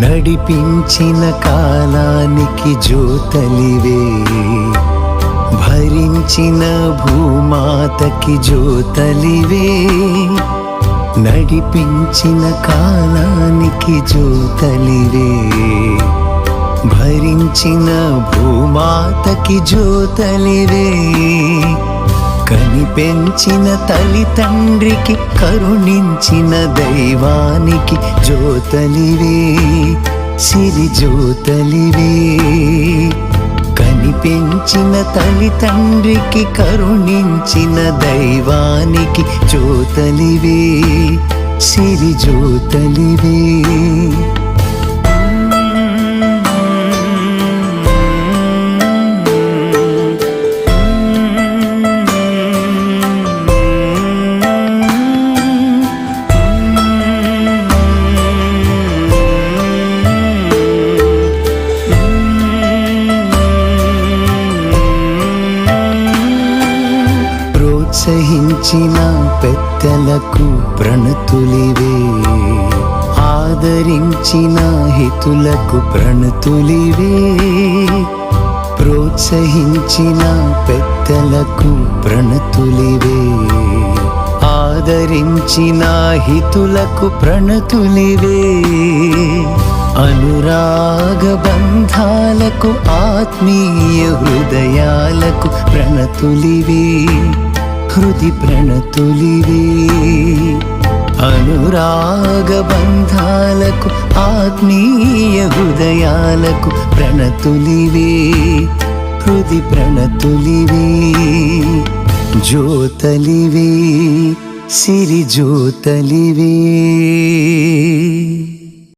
నడిపించిన కాలానికి జ్యోతలివే భరించిన భూమాతకి జ్యోతలివే నడిపించిన కాలానికి జ్యోతలివే భరించిన భూమాతకి జ్యోతలివే పెంచిన తల్లిదండ్రికి కరుణించిన దైవానికి జ్యోతలివే సిరి జ్యోతలివే. కని పెంచిన తండ్రికి కరుణించిన దైవానికి జ్యోతలివే సిరి జ్యోతలివే. ప్రోత్సహించిన పెద్దలకు ప్రణతులివే. ఆదరించిన హితులకు ప్రణతులివే. ప్రోత్సహించిన పెద్దలకు ప్రణతులివే. ఆదరించిన హితులకు ప్రణతులివే. అనురాగ బంధాలకు ఆత్మీయ హృదయాలకు ప్రణతులివే. హృది ప్రణతులివే. అనురాగ బంధాలకు ఆత్మీయ హృదయాలకు ప్రణతులివే. హృది ప్రణతులివే. జ్యోతలివే సిరి జ్యోతలివే.